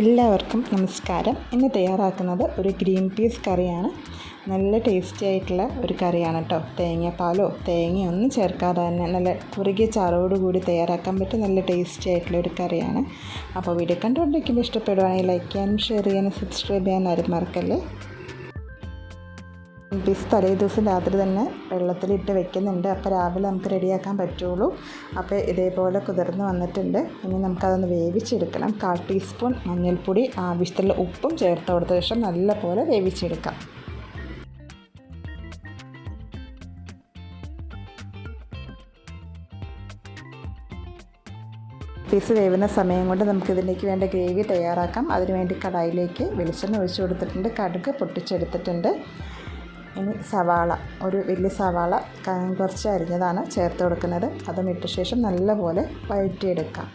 എല്ലാവർക്കും നമസ്കാരം. ഇന്ന് തയ്യാറാക്കുന്നത് ഒരു ഗ്രീൻ പീസ് കറിയാണ്. നല്ല ടേസ്റ്റി ആയിട്ടുള്ള ഒരു കറിയാണ് കേട്ടോ തേങ്ങാപ്പാലോ തേങ്ങയോ ഒന്നും ചേർക്കാതെ തന്നെ നല്ല കുറുകിയ ചാറോടുകൂടി തയ്യാറാക്കാൻ പറ്റിയ നല്ല ടേസ്റ്റി ആയിട്ടുള്ള ഒരു കറിയാണ്. അപ്പോൾ വീഡിയോ കണ്ടുകൊണ്ടിരിക്കുമ്പോൾ ഇഷ്ടപ്പെടുവാണെങ്കിൽ ലൈക്ക് ചെയ്യാനും ഷെയർ ചെയ്യാനും സബ്സ്ക്രൈബ് ചെയ്യാനും ആരും മറക്കല്ലേ? പീസ് തലേ ദിവസം രാത്രി തന്നെ വെള്ളത്തിലിട്ട് വെക്കുന്നുണ്ട്. അപ്പോൾ രാവിലെ നമുക്ക് റെഡിയാക്കാൻ പറ്റുള്ളൂ. അപ്പോൾ ഇതേപോലെ കുതിർന്ന് വന്നിട്ടുണ്ട്. ഇനി നമുക്കതൊന്ന് വേവിച്ചെടുക്കണം. കാൽ ടീസ്പൂൺ മഞ്ഞൾപ്പൊടി ആവശ്യത്തിലുള്ള ഉപ്പും ചേർത്ത് കൊടുത്ത ശേഷം നല്ലപോലെ വേവിച്ചെടുക്കാം. പീസ് വേവുന്ന സമയം കൊണ്ട് നമുക്കിതിലേക്ക് വേണ്ട ഗ്രേവി തയ്യാറാക്കാം. അതിനുവേണ്ടി കടായിലേക്ക് വെളിച്ചെണ്ണ ഒഴിച്ചു കൊടുത്തിട്ടുണ്ട്. കടുക് പൊട്ടിച്ചെടുത്തിട്ടുണ്ട്. ഇനി സവാള ഒരു വലിയ സവാള കുറച്ച് അരിഞ്ഞതാണ് ചേർത്ത് കൊടുക്കുന്നത്. അതും ഇട്ട ശേഷം നല്ലപോലെ വഴറ്റിയെടുക്കാം.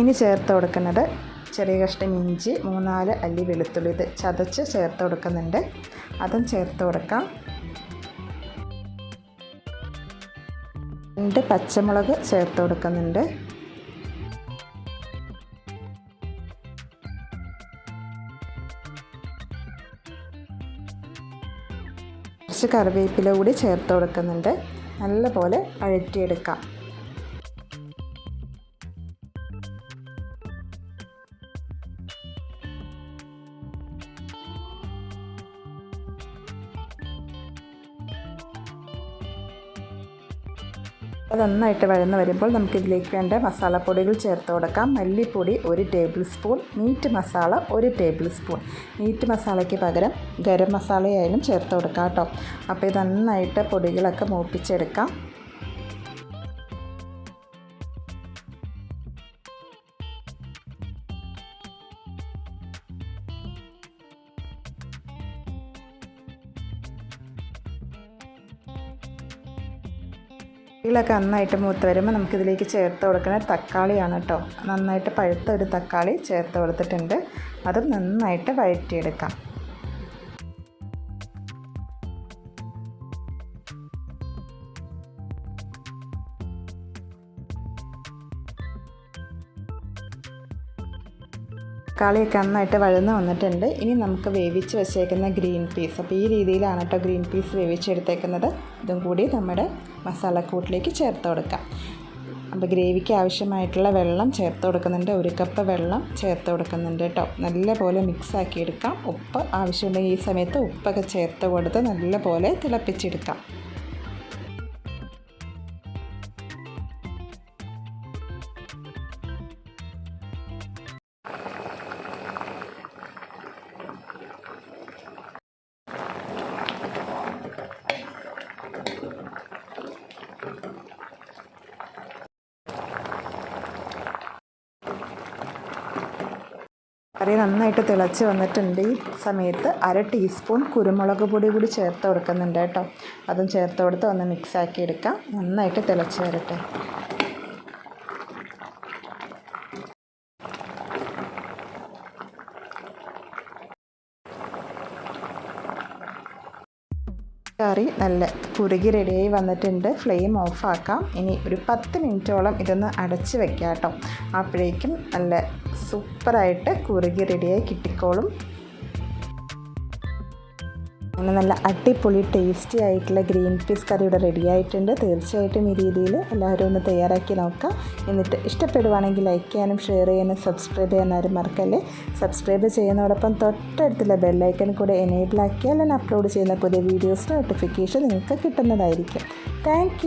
ഇനി ചേർത്ത് കൊടുക്കുന്നത് ചെറിയ കഷ്ണം ഇഞ്ചി മൂന്നാൽ അല്ലി വെളുത്തുള്ളി ഇത് ചതച്ച് ചേർത്ത് കൊടുക്കുന്നുണ്ട്. അതും ചേർത്ത് കൊടുക്കാം. രണ്ട് പച്ചമുളക് ചേർത്ത് കൊടുക്കുന്നുണ്ട്. കുറച്ച് കറിവേപ്പില കൂടി ചേർത്ത് കൊടുക്കുന്നുണ്ട്. നല്ലപോലെ അഴറ്റിയെടുക്കാം അത് നന്നായിട്ട് വഴന്ന് വരുമ്പോൾ നമുക്കിതിലേക്ക് വേണ്ട മസാലപ്പൊടികൾ ചേർത്ത് കൊടുക്കാം. മല്ലിപ്പൊടി ഒരു ടേബിൾ സ്പൂൺ മീറ്റ് മസാല ഒരു ടേബിൾ സ്പൂൺ. മീറ്റ് മസാലയ്ക്ക് പകരം ഗരം മസാലയായാലും ചേർത്ത് കൊടുക്കാം കേട്ടോ. അപ്പോൾ ഇത് നന്നായിട്ട് പൊടികളൊക്കെ മൂപ്പിച്ചെടുക്കാം. തക്കാളികളൊക്കെ നന്നായിട്ട് മൂത്ത് വരുമ്പോൾ നമുക്കിതിലേക്ക് ചേർത്ത് കൊടുക്കുന്ന തക്കാളിയാണ് കേട്ടോ നന്നായിട്ട് പഴുത്ത ഒരു തക്കാളി ചേർത്ത് കൊടുത്തിട്ടുണ്ട്. അതും നന്നായിട്ട് വഴറ്റിയെടുക്കാം. തക്കാളിയൊക്കെ നന്നായിട്ട് വഴന്ന് വന്നിട്ടുണ്ട്. ഇനി നമുക്ക് വേവിച്ച് വെച്ചേക്കുന്ന ഗ്രീൻ പീസ്. അപ്പോൾ ഈ രീതിയിലാണ് കേട്ടോ ഗ്രീൻ പീസ് വേവിച്ചെടുത്തേക്കുന്നത്. ഇതും കൂടി നമ്മുടെ മസാലക്കൂട്ടിലേക്ക് ചേർത്ത് കൊടുക്കാം. അപ്പോൾ ഗ്രേവിക്ക് ആവശ്യമായിട്ടുള്ള വെള്ളം ചേർത്ത് കൊടുക്കുന്നുണ്ട്. ഒരു കപ്പ് വെള്ളം ചേർത്ത് കൊടുക്കുന്നുണ്ട് കേട്ടോ നല്ലപോലെ മിക്സ് ആക്കി എടുക്കാം. ഉപ്പ് ആവശ്യമുണ്ടെങ്കിൽ ഈ സമയത്ത് ഉപ്പൊക്കെ ചേർത്ത് കൊടുത്ത് നല്ലപോലെ തിളപ്പിച്ചെടുക്കാം. കറി നന്നായിട്ട് തിളച്ച് വന്നിട്ടുണ്ട്. ഈ സമയത്ത് അര ടീസ്പൂൺ കുരുമുളക് പൊടി കൂടി ചേർത്ത് കൊടുക്കുന്നുണ്ട് കേട്ടോ. അതും ചേർത്ത് കൊടുത്ത് ഒന്ന് മിക്സാക്കി എടുക്കാം. നന്നായിട്ട് തിളച്ച് വരട്ടെ. കറി നല്ല കുറുകി റെഡിയായി വന്നിട്ടുണ്ട്. ഫ്ലെയിം ഓഫാക്കാം ഇനി ഒരു പത്ത് മിനിറ്റോളം ഇതൊന്ന് അടച്ച് വെക്കാം കേട്ടോ അപ്പോഴേക്കും നല്ല സൂപ്പറായിട്ട് കുറുകി റെഡിയായി കിട്ടിക്കോളും. അങ്ങനെ നല്ല അടിപൊളി ടേസ്റ്റി ആയിട്ടുള്ള ഗ്രീൻ പീസ് കറി ഇവിടെ റെഡി ആയിട്ടുണ്ട്. തീർച്ചയായിട്ടും ഈ രീതിയിൽ എല്ലാവരും ഒന്ന് തയ്യാറാക്കി നോക്കാം. എന്നിട്ട് ഇഷ്ടപ്പെടുവാണെങ്കിൽ ലൈക്ക് ചെയ്യാനും ഷെയർ ചെയ്യാനും സബ്സ്ക്രൈബ് ചെയ്യാനും ആരും മറക്കല്ലേ? സബ്സ്ക്രൈബ് ചെയ്യുന്നതോടൊപ്പം തൊട്ടടുത്തുള്ള ബെല്ലൈക്കൺ കൂടെ എനേബിൾ ആക്കിയാൽ ഞാൻ അപ്ലോഡ് ചെയ്യുന്ന പുതിയ വീഡിയോസ് നോട്ടിഫിക്കേഷൻ നിങ്ങൾക്ക് കിട്ടുന്നതായിരിക്കും. താങ്ക്